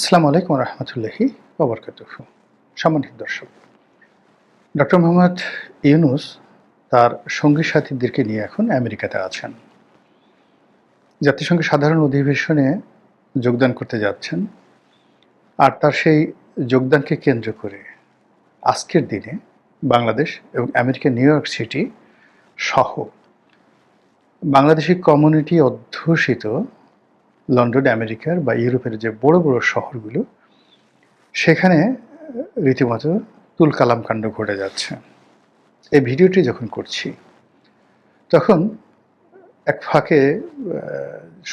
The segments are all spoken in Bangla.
আসসালামু আলাইকুম রহমতুল্লাহি ওবরকাত সম্মানিত দর্শক, ডক্টর মোহাম্মদ ইউনুস তার সঙ্গী সাথীদেরকে নিয়ে এখন আমেরিকাতে আছেন। জাতিসংঘের সাধারণ অধিবেশনে যোগদান করতে যাচ্ছেন আর তার সেই যোগদানকে কেন্দ্র করে আজকের দিনে বাংলাদেশ এবং আমেরিকা নিউ ইয়র্ক সিটি সহ বাংলাদেশি কমিউনিটি অধ্যুষিত লন্ডন, আমেরিকার বা ইউরোপের যে বড় বড় শহরগুলো, সেখানে রীতিমতো তুলকালাম কাণ্ড ঘটে যাচ্ছে। এই ভিডিওটি যখন করছি, তখন এক ফাঁকে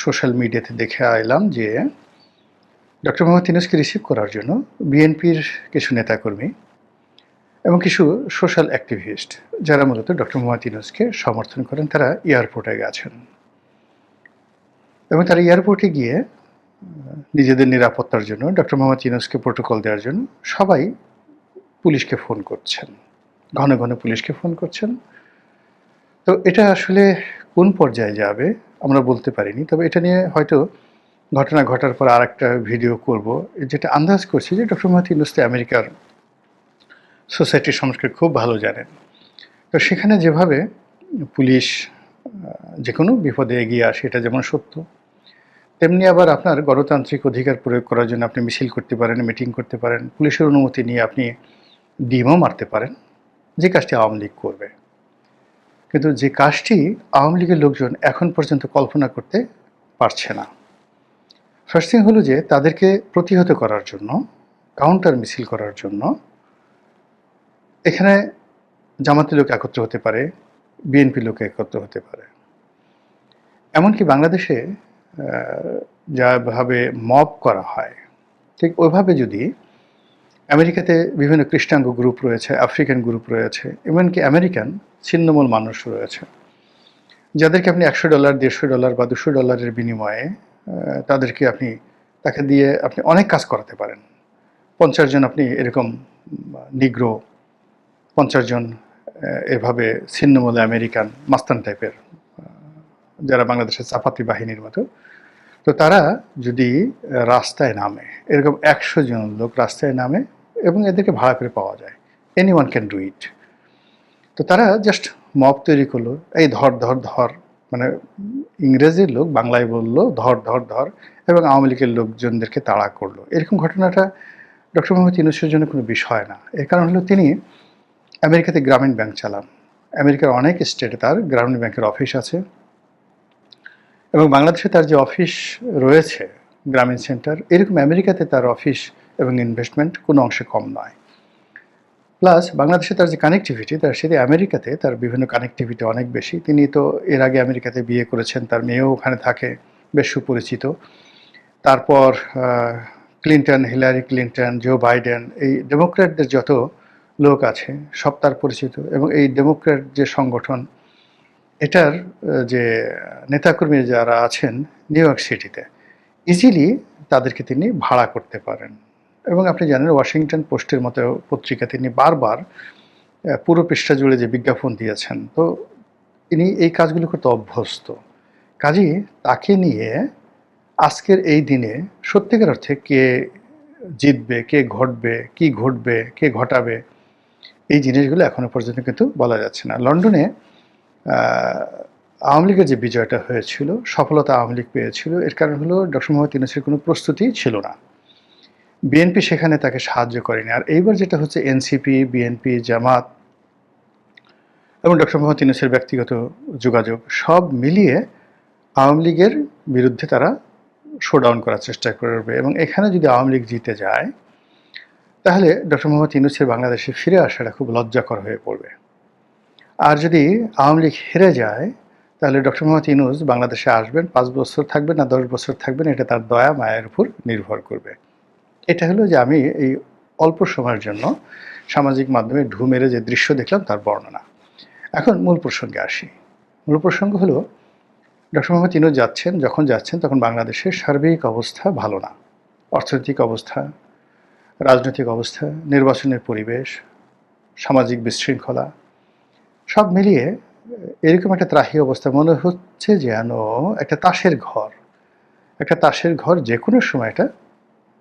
সোশ্যাল মিডিয়াতে দেখে এলাম যে ডক্টর মোহাম্মদ ইউনুসকে রিসিভ করার জন্য বিএনপির কিছু নেতাকর্মী এবং কিছু সোশ্যাল অ্যাক্টিভিস্ট, যারা মূলত ডক্টর মোহাম্মদ ইউনুসকে সমর্থন করেন, তারা এয়ারপোর্টে গেছেন। এবং তারা এয়ারপোর্টে গিয়ে, নিজেদের নিরাপত্তার জন্য ডক্টর মোহাম্মদ ইউনুসকে প্রোটোকল দেওয়ার জন্য সবাই পুলিশকে ফোন করছেন। ঘন ঘন পুলিশকে ফোন করছেন। তো এটা আসলে কোন পর্যায়ে যাবে, আমরা বলতে পারিনি। তবে এটা নিয়ে হয়তো ঘটনা ঘটার পর আর একটা ভিডিও করব, যেটা আন্দাজ করছি যে ডক্টর মোহাম্মদ ইউনুস আমেরিকার সোসাইটির সংস্কৃতি খুব ভালো জানেন। তো সেখানে যেভাবে পুলিশ যে কোনো বিপদে এগিয়ে আসে, এটা যেমন সত্য তেমনি আবার আপনার গণতান্ত্রিক অধিকার প্রয়োগ করার জন্য আপনি মিছিল করতে পারেন, মিটিং করতে পারেন, পুলিশের অনুমতি নিয়ে আপনি ডিমও মারতে পারেন, যে কাজটি আওয়ামী লীগ করবে। কিন্তু যে কাজটি আওয়ামী লীগের লোকজন এখন পর্যন্ত কল্পনা করতে পারছে না। ফার্স্ট থিং হলো যে তাদেরকে প্রতিহত করার জন্য, কাউন্টার মিছিল করার জন্য এখানে জামাতি লোক একত্র হতে পারে, বিএনপি লোক একত্র হতে পারে। এমনকি বাংলাদেশে যাভাবে মব করা হয়। ঠিক ওইভাবে যদি আমেরিকাতে বিভিন্ন খ্রিস্টাঙ্গ গ্রুপ রয়েছে, আফ্রিকান গ্রুপ রয়েছে, এমনকি আমেরিকান ছিন্নমূল মানুষ রয়েছে, যাদেরকে আপনি একশো ডলার, দেড়শো ডলার বা দুশো ডলারের বিনিময়ে তাদেরকে আপনি, তাকে দিয়ে আপনি অনেক কাজ করাতে পারেন। পঞ্চাশ জন আপনি এরকম নিগ্রো, পঞ্চাশ জন এভাবে ছিন্নমূল আমেরিকান মাস্তান টাইপের যারা বাংলাদেশের চাপাতি বাহিনীর মতো তো তারা যদি রাস্তায় নামে, এরকম একশো জন লোক রাস্তায় নামে এবং এদেরকে ভাড়া করে পাওয়া যায় any one can do it তো তারা জাস্ট মব তৈরি করল, এই ধর ধর ধর মানে ইংরেজির লোক, বাংলায় বলল, ধর ধর ধর, এবং আওয়ামী লীগের লোকজনদেরকে তাড়া করল। এরকম ঘটনাটা ডক্টর মোহাম্মদ ইউনুসের জন্য কোনো বিষয় না। এর কারণ হলো তিনি আমেরিকাতে গ্রামীণ ব্যাংক চালান। আমেরিকার অনেক স্টেটে তার গ্রামীণ ব্যাংকের অফিস আছে। এবং বাংলাদেশে তার যে অফিস রয়েছে, গ্রামীণ সেন্টার, এরকম আমেরিকাতে তার অফিস এবং ইনভেস্টমেন্ট কোনো অংশে কম নয়। প্লাস বাংলাদেশে তার যে কানেক্টিভিটি তার সাথে আমেরিকাতে তার বিভিন্ন কানেক্টিভিটি অনেক বেশি। তিনি তো এর আগে আমেরিকাতে বিয়ে করেছেন, তার মেয়েও ওখানে থাকে, বেশ সুপরিচিত। তারপর Clinton Hillary Clinton Joe Biden এই ডেমোক্র্যাটদের যত লোক আছে, সব তার পরিচিত এবং এই ডেমোক্র্যাট যে সংগঠন এটার যে নেতাকর্মী যারা আছেন নিউ ইয়র্ক সিটিতে ইজিলি তাদেরকে তিনি ভাড়া করতে পারেন। এবং আপনি জানেন ওয়াশিংটন পোস্টের মতো পত্রিকা তিনি বারবার পুরো পৃষ্ঠা জুড়ে যে বিজ্ঞাপন দিয়েছেন, তো তিনি এই কাজগুলো করতে অভ্যস্ত। কাজেই তাকে নিয়ে আজকের এই দিনে সত্যিকার অর্থে কে জিতবে, কে ঘটবে, কি ঘটবে, কে ঘটাবে, এই জিনিসগুলো এখনও পর্যন্ত কিন্তু বলা যাচ্ছে না। লন্ডনে আওয়ামী লীগের যে বিজয়টা হয়েছিল, সফলতা আওয়ামী লীগ পেয়েছিল, এর কারণ হলো ডক্টর মোহাম্মদ ইউনুসের কোনো প্রস্তুতি ছিল না। বিএনপি সেখানে তাকে সাহায্য করেনি। আর এইবার যেটা হচ্ছে এনসিপি, বিএনপি, জামাত এবং ডক্টর মোহাম্মদ ইউনুসের ব্যক্তিগত যোগাযোগ, সব মিলিয়ে আওয়ামী লীগের বিরুদ্ধে তারা শোডাউন করার চেষ্টা করবে। এবং এখানে যদি আওয়ামী লীগ জিতে যায়, তাহলে ডক্টর মোহাম্মদ ইউনুসের বাংলাদেশে ফিরে আসাটা খুব লজ্জাকর হয়ে পড়বে। আর যদি আওয়ামী লীগ হেরে যায়, তাহলে ডক্টর মোহাম্মদ ইউনুস বাংলাদেশে আসবেন, পাঁচ বছর থাকবেন না, দশ বছর থাকবেন, এটা তার দয়া, মায়ের উপর নির্ভর করবে। এটা হলো যে আমি এই অল্প সময়ের জন্য সামাজিক মাধ্যমে ঢু মেরে যে দৃশ্য দেখলাম, তার বর্ণনা। এখন মূল প্রসঙ্গে আসি। মূল প্রসঙ্গ হলো, ডক্টর মোহাম্মদ ইনুজ যাচ্ছেন, যখন যাচ্ছেন, তখন বাংলাদেশের সার্বিক অবস্থা ভালো না। অর্থনৈতিক অবস্থা, রাজনৈতিক অবস্থা, নির্বাচনের পরিবেশ, সামাজিক বিশৃঙ্খলা সব মিলিয়ে এরকম একটা ত্রাহি অবস্থা। মনে হচ্ছে যেন একটা তাসের ঘর। একটা তাসের ঘর যে কোনো সময় এটা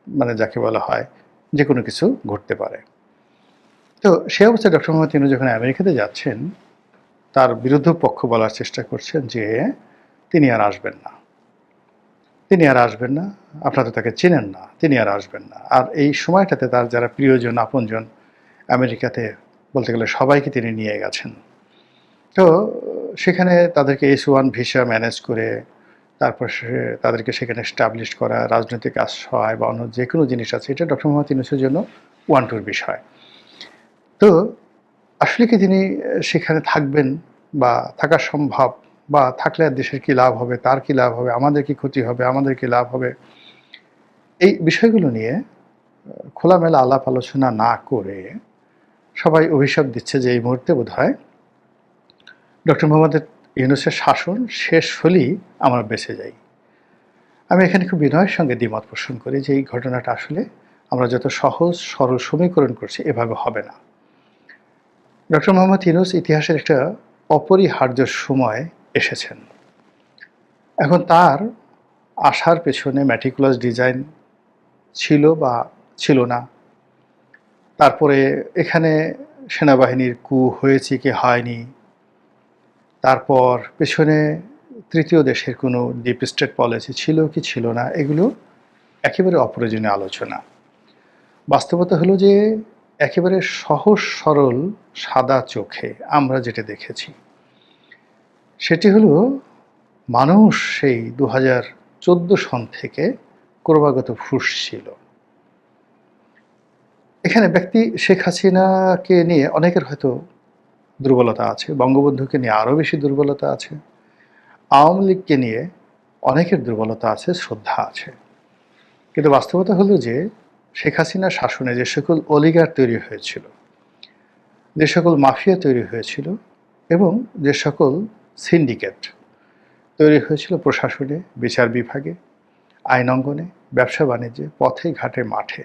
মানে যাকে বলা হয় যে কোনো কিছু ঘটতে পারে। তো সে অবস্থায় ডক্টর মোহাম্মদ তিনি যখন আমেরিকাতে যাচ্ছেন, তার বিরুদ্ধ পক্ষ বলার চেষ্টা করছেন যে তিনি আর আসবেন না। তিনি আর আসবেন না, আপনারা তাকে চেনেন না, তিনি আর আসবেন না। আর এই সময়টাতে তার যারা প্রিয়জন, আপনজন আমেরিকাতে বলতে গেলে সবাইকে তিনি নিয়ে গেছেন। তো সেখানে তাদেরকে এস ওয়ান ভিসা ম্যানেজ করে তারপর তাদেরকে সেখানে স্টাবলিশ করা, রাজনৈতিক আশ্রয় বা অন্য যে কোনো জিনিস আছে, এটা ডক্টর মোহাম্মদ ইউনুসের জন্য ওয়ান টুর বিষয়। তো আসলে কি তিনি সেখানে থাকবেন বা থাকা সম্ভব বা থাকলে আর দেশের কি লাভ হবে, তার কি লাভ হবে, আমাদের কি ক্ষতি হবে, আমাদের কি লাভ হবে? এই বিষয়গুলো নিয়ে খোলামেলা আলাপ আলোচনা না করে সবাই অভিশাপ দিচ্ছে যে এই মুহূর্তে বোধ হয় ডক্টর মোহাম্মদ ইউনুসের শাসন শেষ হলেই আমরা বেঁচে যাই। আমি এখানে খুব বিনয়ের সঙ্গে দ্বিমত পোষণ করি যে এই ঘটনাটা আসলে আমরা যত সহজ, সরল সমীকরণ করছি, এভাবে হবে না। ডক্টর মোহাম্মদ ইউনুস ইতিহাসের একটা অপরিহার্য সময় এসেছেন। এখন তার আসার পেছনে ম্যাটিকুলাস ডিজাইন ছিল বা ছিল না। তারপরে এখানে সেনাবাহিনীর কু হয়েছে কি হয়নি? তারপর পেছনে তৃতীয় দেশের কোনো ডিপ স্টেট পলিসি ছিল কি ছিল না, এগুলো একেবারে অপ্রয়োজনীয় আলোচনা। বাস্তবতা হলো যে একেবারে সহজ সরল সাদা চোখে আমরা যেটা দেখেছি, সেটি হলো মানুষ সেই দু হাজার চোদ্দ সন থেকে ক্রমাগত ফুসছিল। এখানে ব্যক্তি শেখ হাসিনাকে নিয়ে অনেকের হয়তো দুর্বলতা আছে, বঙ্গবন্ধুকে নিয়ে আরও বেশি দুর্বলতা আছে, আওয়ামী লীগকে নিয়ে অনেকের দুর্বলতা আছে, শ্রদ্ধা আছে। কিন্তু বাস্তবতা হলো যে শেখ হাসিনার শাসনে যে সকল অলিগার তৈরি হয়েছিল, যে সকল মাফিয়া তৈরি হয়েছিল এবং যে সকল সিন্ডিকেট তৈরি হয়েছিল প্রশাসনে, বিচার বিভাগে, আইন অঙ্গনে, ব্যবসা বাণিজ্যে, পথে, ঘাটে, মাঠে,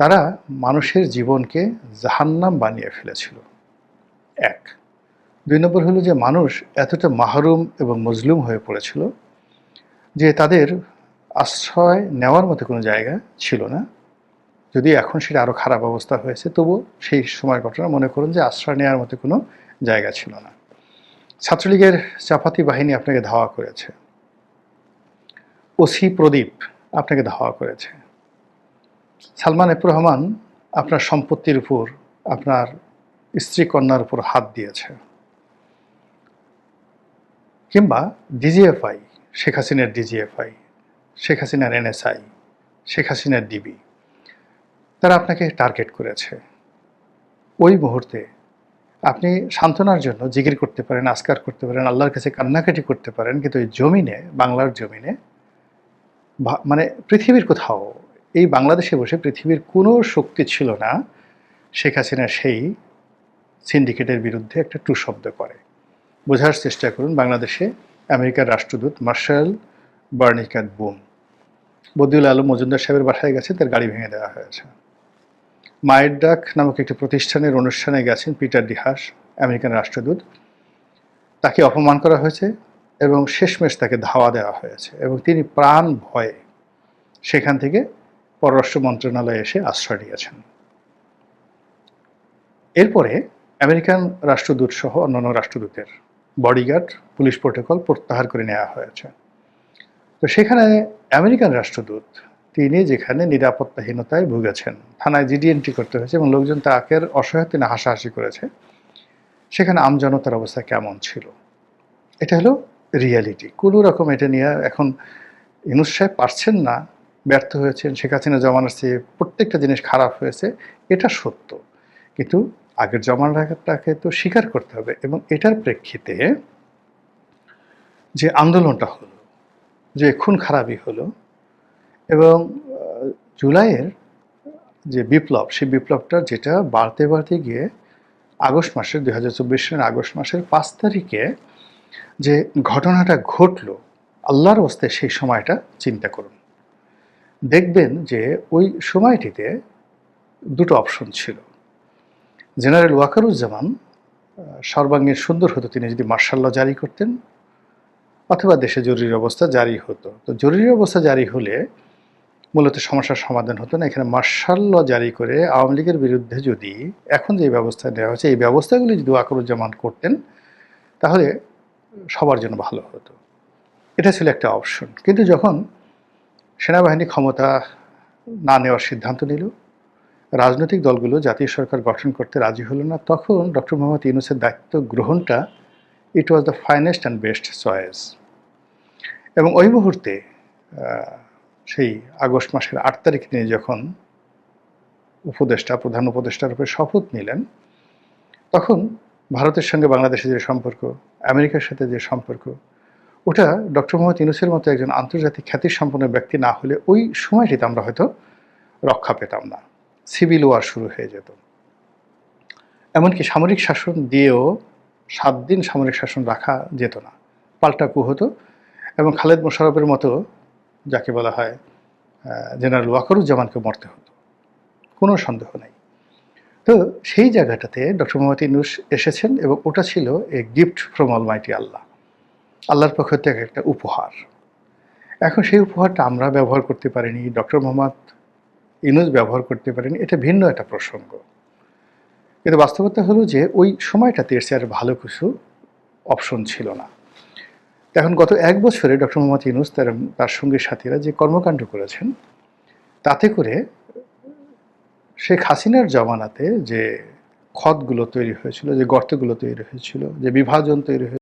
তারা মানুষের জীবনকে জাহান্নাম বানিয়ে ফেলেছিল। এক। দুই নম্বর হলো যে মানুষ এতটা মাহরুম এবং মজলুম হয়ে পড়েছিল যে তাদের আশ্রয় নেওয়ার মতো কোনো জায়গা ছিল না। যদি এখন সেটা আরও খারাপ অবস্থা হয়েছে তবু সেই সময়ের ঘটনা মনে করুন যে আশ্রয় নেওয়ার মতো কোনো জায়গা ছিল না। ছাত্রলীগের চাপাতি বাহিনী আপনাকে ধাওয়া করেছে। ওসি প্রদীপ আপনাকে ধাওয়া করেছে। সালমান এফ রহমান আপনার সম্পত্তির উপর আপনার স্ত্রী কন্যার উপর হাত দিয়েছে। কিংবা ডিজিএফআই, শেখ হাসিনার ডিজিএফআই, শেখ হাসিনার এনএসআই, শেখ হাসিনার ডিবি, তারা আপনাকে টার্গেট করেছে। ওই মুহূর্তে আপনি সান্ত্বনার জন্য জিগির করতে পারেন, আস্কার করতে পারেন, আল্লাহর কাছে কান্নাকাটি করতে পারেন, কিন্তু ওই জমিনে, বাংলার জমিনে মানে পৃথিবীর কোথাও, এই বাংলাদেশে বসে পৃথিবীর কোনো শক্তি ছিল না, শেখ হাসিনা সেই সিন্ডিকেটের বিরুদ্ধে একটা টু শব্দ করে। বোঝার চেষ্টা করুন বাংলাদেশে আমেরিকার রাষ্ট্রদূত মার্শাল বার্নিকাট বুম। বদিউল আলম মজুমদার সাহেবের বাসায় গেছে, তার গাড়ি ভেঙে দেওয়া হয়েছে। মায়ের ডাক নামক একটি প্রতিষ্ঠানের অনুষ্ঠানে গেছেন পিটার ডিহাস, আমেরিকান রাষ্ট্রদূত। তাকে অপমান করা হয়েছে এবং শেষমেশ তাকে ধাওয়া দেওয়া হয়েছে এবং তিনি প্রাণ ভয়ে সেখান থেকে পররাষ্ট্র মন্ত্রণালয়ে এসে আশ্রয় নিয়েছেন। এরপরে আমেরিকান রাষ্ট্রদূত সহ অন্যান্য রাষ্ট্রদূতের বডিগার্ড, পুলিশ প্রোটোকল প্রত্যাহার করে নেওয়া হয়েছে। তো সেখানে আমেরিকান রাষ্ট্রদূত, তিনি যেখানে নিরাপত্তাহীনতায় ভুগেছেন, থানায় জিডি এন্ট্রি করতে হয়েছে এবং লোকজন তাকে অসহায় তিনি হাসাহাসি করেছে, সেখানে আমজনতার অবস্থা কেমন ছিল? এটা হলো রিয়ালিটি কোনো রকম এটা নিয়ে এখন ইনুস পারছেন না, ব্যর্থ হয়েছেন, শেখ হাসিনা জমানার চেয়ে প্রত্যেকটা জিনিস খারাপ হয়েছে, এটা সত্য। কিন্তু আগের জমানাটাকে তো স্বীকার করতে হবে এবং এটার প্রেক্ষিতে যে আন্দোলনটা হলো, যে খুন খারাপই হলো এবং জুলাইয়ের যে বিপ্লব, সেই বিপ্লবটা যেটা বাড়তে বাড়তে গিয়ে আগস্ট মাসের, দুই হাজার চব্বিশ সালের আগস্ট মাসের পাঁচ তারিখে যে ঘটনাটা ঘটলো, আল্লাহর হস্তে সেই সময়টা চিন্তা করুন। দেখবেন যে ওই সময়টিতে দুটো অপশন ছিল। জেনারেল ওয়াকারুজ্জামান সর্বাঙ্গীন সুন্দর হতো তিনি যদি মার্শাল্লাহ জারি করতেন, অথবা দেশে জরুরি অবস্থা জারি হতো। তো জরুরি অবস্থা জারি হলে মূলত সমস্যার সমাধান হতো না। এখানে মার্শাল ল জারি করে আওয়ামী লীগের বিরুদ্ধে যদি এখন যে ব্যবস্থা নেওয়া হয়েছে, এই ব্যবস্থাগুলি যদি ওয়াকরুজ্জামান করতেন, তাহলে সবার জন্য ভালো হতো। এটা ছিল একটা অপশন। কিন্তু যখন সেনাবাহিনী ক্ষমতা না নেওয়ার সিদ্ধান্ত নিল রাজনৈতিক দলগুলো জাতীয় সরকার গঠন করতে রাজি হলো না, তখন ডক্টর মোহাম্মদ ইউনুসের দায়িত্ব গ্রহণটা it was the finest and best choice এবং ওই মুহূর্তে সেই আগস্ট মাসের আট তারিখ তিনি যখন উপদেষ্টা, প্রধান উপদেষ্টা রূপে শপথ নিলেন, তখন ভারতের সঙ্গে বাংলাদেশের যে সম্পর্ক, আমেরিকার সাথে যে সম্পর্ক, ওটা ডক্টর মোহাম্মদ ইউনুসের মতো একজন আন্তর্জাতিক খ্যাতিসম্পন্ন ব্যক্তি না হলে ওই সময়টিতে আমরা হয়তো রক্ষা পেতাম না। সিভিল ওয়ার শুরু হয়ে যেত। এমনকি সামরিক শাসন দিয়েও সাত দিন সামরিক শাসন রাখা যেত না। পাল্টা কু হতো এবং খালেদ মোশারফের মতো যাকে বলা হয় জেনারেল ওয়াকরুজ্জামানকে মরতে হতো। কোনো সন্দেহ নেই। তো সেই জায়গাটাতে ডক্টর মোহাম্মদ ইউনুস এসেছেন এবং ওটা ছিল a gift from almighty Allah. আল্লাহর পক্ষ থেকে একটা উপহার। এখন সেই উপহারটা আমরা ব্যবহার করতে পারিনি। ডক্টর মোহাম্মদ ইউনুস ব্যবহার করতে পারেনি, এটা ভিন্ন একটা প্রসঙ্গ। কিন্তু বাস্তবতা হলো যে ওই সময়টাতে এর আর ভালো কিছু অপশন ছিল না। এখন গত এক বছরে ডক্টর মোহাম্মদ ইউনুস তার তার সঙ্গে সাথীরা যে কর্মকাণ্ড করেছেন, তাতে করে শেখ হাসিনার জমানাতে যে খদগুলো তৈরি হয়েছিল, যে গর্তগুলো তৈরি হয়েছিল, যে বিভাজন তৈরি হয়েছিল